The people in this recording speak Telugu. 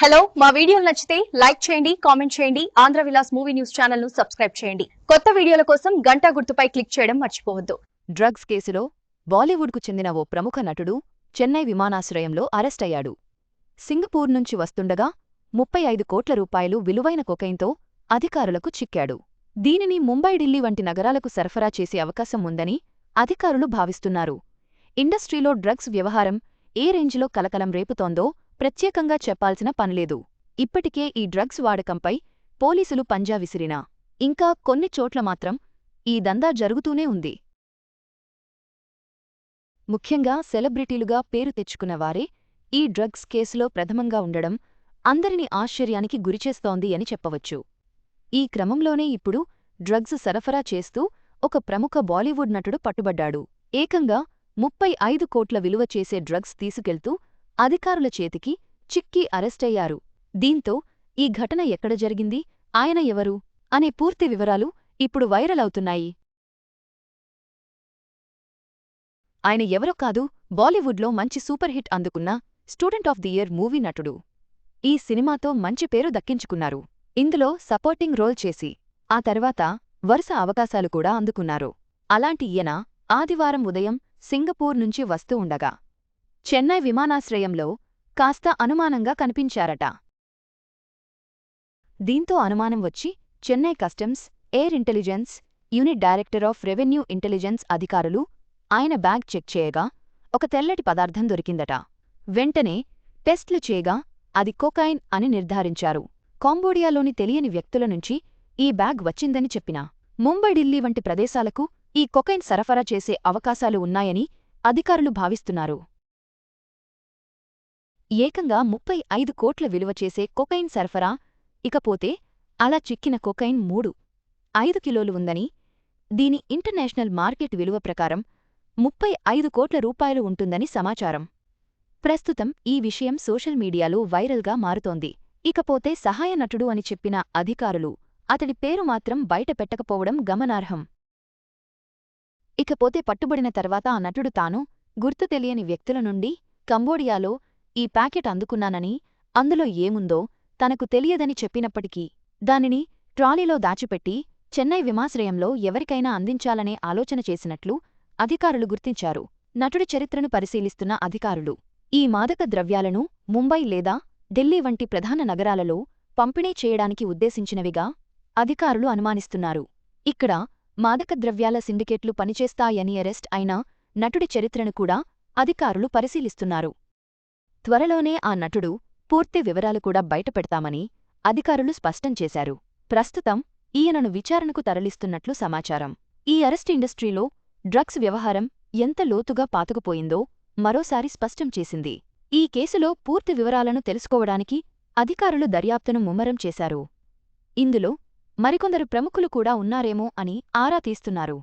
హలో మా వీడియోలు నచ్చితే లైక్ చేయండి కామెంట్ చేయండి ఆంధ్ర విలాస్ మూవీ న్యూస్ ఛానల్ను సబ్స్క్రైబ్ చేయండి. కొత్త వీడియోల కోసం గంట గుర్తుపై క్లిక్ చేయడం మర్చిపోవద్దు. డ్రగ్స్ కేసులో బాలీవుడ్కు చెందిన ఓ ప్రముఖ నటుడు చెన్నై విమానాశ్రయంలో అరెస్టయ్యాడు సింగపూర్ నుంచి వస్తుండగా ముప్పై ఐదు కోట్ల రూపాయలు విలువైన కొకైన్తో అధికారులకు చిక్కాడు. దీనిని ముంబై ఢిల్లీ వంటి నగరాలకు సరఫరా చేసే అవకాశం ఉందని అధికారులు భావిస్తున్నారు. ఇండస్ట్రీలో డ్రగ్స్ వ్యవహారం ఏ రేంజ్లో కలకలం రేపుతోందో ప్రత్యేకంగా చెప్పాల్సిన పనిలేదు. ఇప్పటికే ఈ డ్రగ్స్ వాడకంపై పోలీసులు పంజా విసిరినా ఇంకా కొన్ని చోట్ల మాత్రం ఈ దందా జరుగుతూనే ఉంది. ముఖ్యంగా సెలబ్రిటీలుగా పేరు తెచ్చుకున్న వారే ఈ డ్రగ్స్ కేసులో ప్రథమంగా ఉండడం అందరిని ఆశ్చర్యానికి గురిచేస్తోంది అని చెప్పవచ్చు. ఈ క్రమంలోనే ఇప్పుడు డ్రగ్స్ సరఫరా చేస్తూ ఒక ప్రముఖ బాలీవుడ్ నటుడు పట్టుబడ్డాడు. ఏకంగా ముప్పై ఐదు కోట్ల విలువ చేసే డ్రగ్స్ తీసుకెళ్తూ అధికారుల చేతికి చిక్కి అరెస్టయ్యారు. దీంతో ఈ ఘటన ఎక్కడ జరిగింది? ఆయన ఎవరు? అనే పూర్తి వివరాలు ఇప్పుడు వైరల్ అవుతున్నాయి. ఆయన ఎవరో కాదు బాలీవుడ్లో మంచి సూపర్ హిట్ అందుకున్న student of the year movie నటుడు. ఈ సినిమాతో మంచి పేరు దక్కించుకున్నారు. ఇందులో సపోర్టింగ్ రోల్ చేసి ఆ తర్వాత వరుస అవకాశాలు కూడా అందుకున్నారు. అలాంటి ఈయన ఆదివారం ఉదయం సింగపూర్ నుంచి వస్తూ ఉండగా చెన్నై విమానాశ్రయంలో కాస్త అనుమానంగా కనిపించారట. దీంతో అనుమానం వచ్చి Chennai customs air intelligence unit director of revenue intelligence అధికారులు ఆయన బ్యాగ్ చెక్ చేయగా ఒక తెల్లటి పదార్థం దొరికిందట. వెంటనే టెస్ట్లు చేయగా అది కొకైన్ అని నిర్ధారించారు. కాంబోడియాలోని తెలియని వ్యక్తుల నుంచి ఈ బ్యాగ్ వచ్చిందని చెప్పిన. ముంబై ఢిల్లీ వంటి ప్రదేశాలకు ఈ కొకైన్ సరఫరా చేసే అవకాశాలు ఉన్నాయని అధికారులు భావిస్తున్నారు. ఏకంగా ముప్పై ఐదు కోట్ల విలువ చేసే కొకైన్ సరఫరా ఇకపోతే అలా చిక్కిన కొకైన్ మూడు ఐదు కిలోలు ఉందని దీని ఇంటర్నేషనల్ మార్కెట్ విలువ ప్రకారం ముప్పై ఐదు కోట్ల రూపాయలు ఉంటుందని సమాచారం. ప్రస్తుతం ఈ విషయం సోషల్ మీడియాలో వైరల్గా మారుతోంది. ఇకపోతే సహాయ నటుడు అని చెప్పిన అధికారులు అతడి పేరు మాత్రం బయట పెట్టకపోవడం గమనార్హం. ఇకపోతే పట్టుబడిన తర్వాత ఆ నటుడు తాను గుర్తు తెలియని వ్యక్తుల నుండి కంబోడియాలో ఈ ప్యాకెట్ అందుకున్నానని అందులో ఏముందో తనకు తెలియదని చెప్పినప్పటికీ దానిని ట్రాలీలో దాచిపెట్టి చెన్నై విమాశ్రయంలో ఎవరికైనా అందించాలనే ఆలోచన చేసినట్లు అధికారులు గుర్తించారు. నటుడి చరిత్రను పరిశీలిస్తున్న అధికారులు ఈ మాదక ద్రవ్యాలను ముంబై లేదా ఢిల్లీ వంటి ప్రధాన నగరాలలో పంపిణీ చేయడానికి ఉద్దేశించినవిగా అధికారులు అనుమానిస్తున్నారు. ఇక్కడ మాదక ద్రవ్యాల సిండికేట్లు పనిచేస్తాయని అరెస్ట్ అయిన నటుడి చరిత్రను కూడా అధికారులు పరిశీలిస్తున్నారు. త్వరలోనే ఆ నటుడు పూర్తి వివరాలు కూడా బయటపెడతామని అధికారులు స్పష్టం చేశారు. ప్రస్తుతం ఈయనను విచారణకు తరలిస్తున్నట్లు సమాచారం. ఈ అరెస్ట్ ఇండస్ట్రీలో డ్రగ్స్ వ్యవహారం ఎంత లోతుగా పాతుకుపోయిందో మరోసారి స్పష్టం చేసింది. ఈ కేసులో పూర్తి వివరాలను తెలుసుకోవడానికి అధికారులు దర్యాప్తును ముమ్మరం చేశారు. ఇందులో మరికొందరు ప్రముఖులు కూడా ఉన్నారేమో అని ఆరా తీస్తున్నారు.